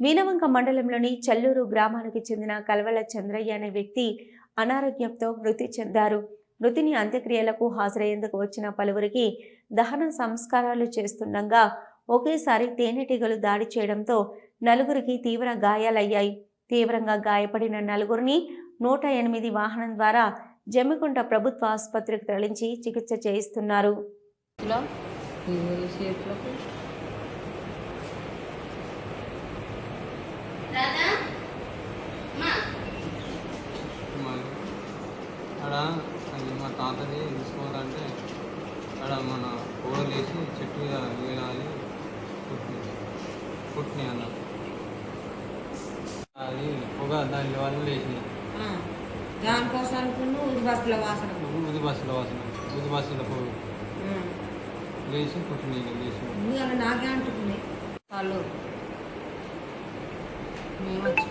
మీనవంక మండలంలోని చల్లూరు గ్రామానికి చెందిన కల్వల చంద్రయ్య అనే వ్యక్తి అనారోగ్యంతో మృతి చెందారు. మృతిని అంత్యక్రియలకు హాజరయ్యేందుకు వచ్చిన పలువురికి దహన సంస్కారాలు చేస్తుండగా ఒకేసారి తేనెటీగలు దాడి చేయడంతో నలుగురికి తీవ్ర గాయాలయ్యాయి. తీవ్రంగా గాయపడిన నలుగురిని నూట ఎనిమిది వాహనం ద్వారా జమ్మికుంట ప్రభుత్వ ఆసుపత్రికి తరలించి చికిత్స చేయిస్తున్నారు. ఆడ అది మా తాతది తీసుకోవాలంటే ఆడ మన పొగలు వేసి చెట్టు మీద వేయాలి పుట్టినాయి పుట్టినాయి అన్న. అది పొగ దాని వల్ల లేచింది దానికోసం ఉది బస్సుల వాసన. ఉది బస్సుల వాసన ఉది బస్సుల పొగ. లేచి పుట్టినాయి లేచి నాకే అంటున్నాయి వాళ్ళు. మేము వచ్చి